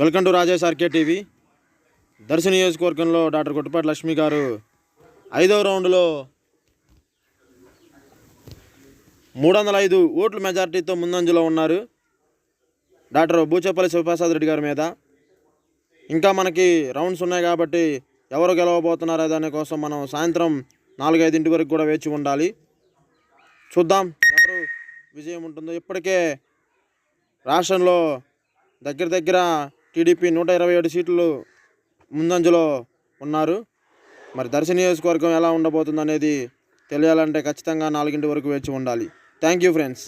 Welcome to Rajesh RK TV. దర్శ నియోజకవర్గంలో doctor Kottupati Lakshmi గారు ఐదవ రౌండ్లో మూడు వందల ఐదు ఓట్ల మెజార్టీతో ముందంజలో ఉన్నారు. డాక్టర్ బూచేపల్లి శివప్రసాద్ రెడ్డి గారి మీద. ఇంకా మనకి రౌండ్స్ ఉన్నాయి కాబట్టి ఎవరు గెలవబోతున్నారో దాని కోసం మనం సాయంత్రం నాలుగైదింటి వరకు కూడా వేచి ఉండాలి. చూద్దాం ఎవరు విజయం ఉంటుందో. ఇప్పటికే రాష్ట్రంలో దగ్గర దగ్గర టీడీపీ నూట ఇరవై ఏడు సీట్లు ముందంజలో ఉన్నారు. మరి దర్శ నియోజకవర్గం ఎలా ఉండబోతుంది అనేది తెలియాలంటే ఖచ్చితంగా నాలుగింటి వరకు వేచి ఉండాలి. Thank you friends